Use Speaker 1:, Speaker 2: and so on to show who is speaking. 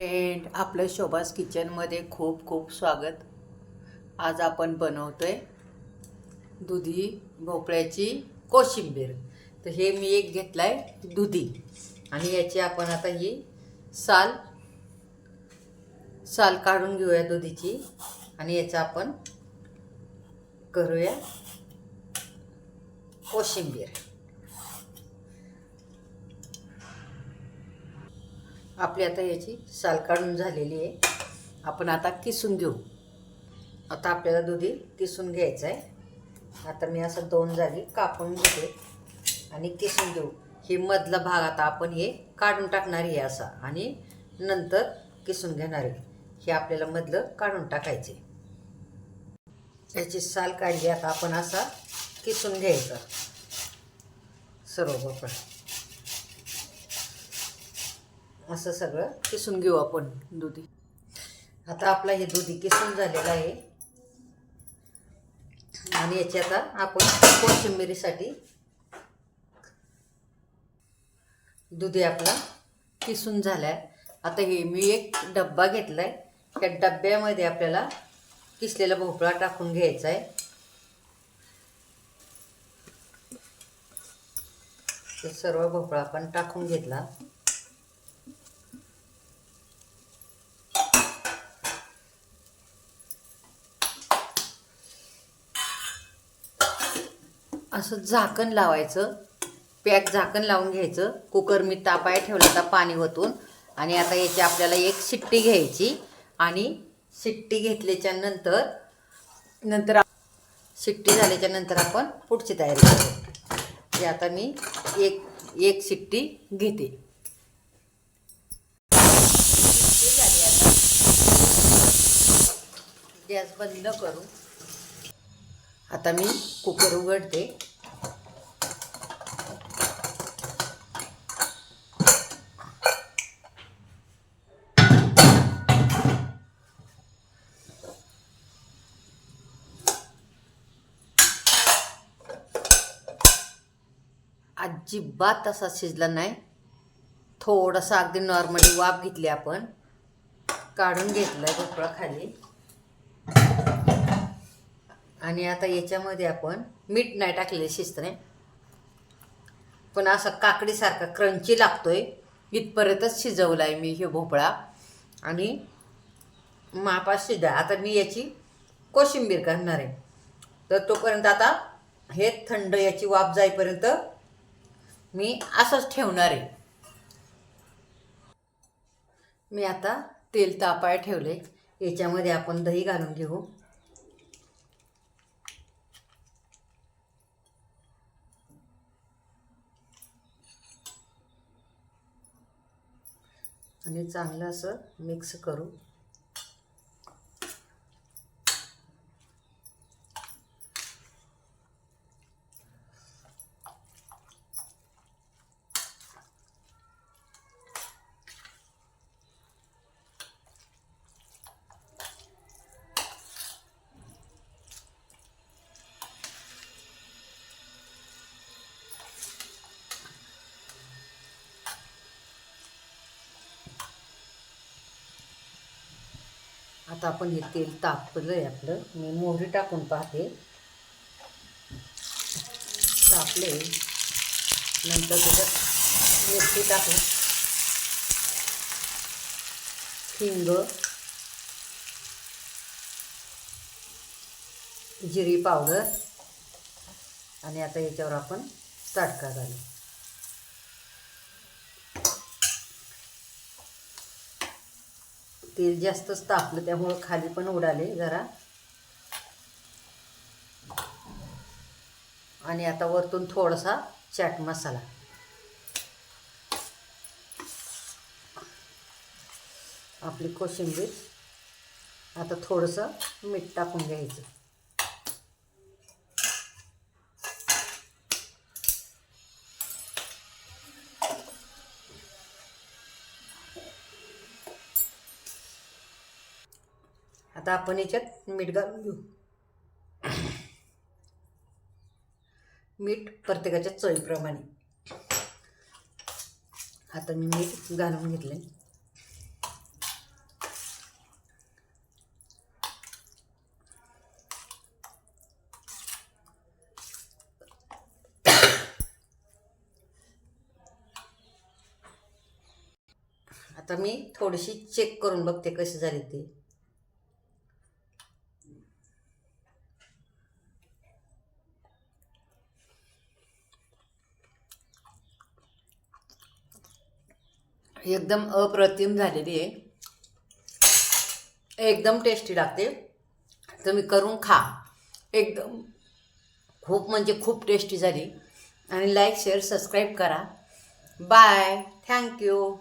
Speaker 1: Friend आपलं शोभास किचनमध्ये खूप खूप स्वागत. आज आपण बनवतो आहे दुधी भोपळ्याची कोशिंबीर. तर हे मी एक घेतलाय दुधी. आणि याची आपण आता ही साल साल काढून घेऊया दुधीची. आणि याचा आपण करूया कोशिंबीर. आपली आता याची साल काढून झालेली आहे. आपण आता किसून घेऊ. आता आपल्याला दुधी किसून घ्यायचं आहे आता मी असं दोन जागी कापून घेते आणि किसून घेऊ. हे मधला भाग आता आपण हे काढून टाकणार आहे असा आणि नंतर किसून घेणार आहे. हे आपल्याला मधलं काढून टाकायचे याची साल काढली आता आपण असा किसून घ्यायचा. सर्व असं सगळं किसून घेऊ आपण दुधी. आता आपला हे दुधी किसून झालेलं आहे. आणि याची आता आपण कोशिंबिरीसाठी दुधी आपला किसून झालाय. आता हे मी एक डब्बा आहे त्या डब्यामध्ये आपल्याला किसलेला भोपळा टाकून घ्यायचा आहे सर्व भोपळा आपण टाकून घेतला. असं झाकण लावायचं. पॅक झाकण लावून घ्यायचं. कुकर मी तापाय ठेवला होता पाणी ओतून. आणि आता याची आपल्याला एक शिट्टी घ्यायची. आणि शिट्टी घेतल्याच्या नंतर नंतर शिट्टी झाल्याच्यानंतर आपण पुढची तयारी करू. हे आता मी एक एक शिट्टी घेते. शिट्टी झाली आता गॅस बंद करू आता मी कुकर उघडते. अजिबात असा शिजला नाही. थोडासा अगदी नॉर्मली वाफ घेतली आपण. काढून घेतला भोपळा खाली आणि आता याच्यामध्ये आपण मीठ नाही टाकलेलं शिजतने. पण असा काकडीसारखा क्रंची लागतोय. इथपर्यंतच शिजवला आहे मी हे भोपळा. आणि मापा शिजा आता मी याची कोशिंबीर करणार आहे. तर तोपर्यंत आता हे थंड याची वाफ जाईपर्यंत मी असंच ठेवणार आहे. मी आता तेल तापाय ठेवले याच्यामध्ये आपण दही घालून घेऊ. आणि चांगलं असं मिक्स करू. आता आपण हे तेल तापलं आहे आपलं. मी मोहरी टाकून पाहते. तापले. नंतर त्याच्यात मिरची टाकू. हिंग. जिरी पावडर. आणि आता याच्यावर आपण तडका घालू. तेल जास्तच तापलं त्यामुळं खाली पण उडाले जरा. आणि आता वरतून थोडासा चाट मसाला. आपली कोशिंबीर. आता थोडंसं मीठ टाकून घ्यायचं. आता आपण याच्यात मीठ घालून घेऊ. मीठ प्रत्येकाच्या चवीप्रमाणे. आता मी मीठ घालून घेतले आता मी थोडीशी चेक करून बघते कशी झाली ती. एकदम अप्रतिम झालेली आहे. एकदम टेस्टी लागते. तुम्ही करून खा. एकदम खूप म्हणजे खूप टेस्टी झाली. आणि लाईक शेअर सबस्क्राईब करा. Bye thank you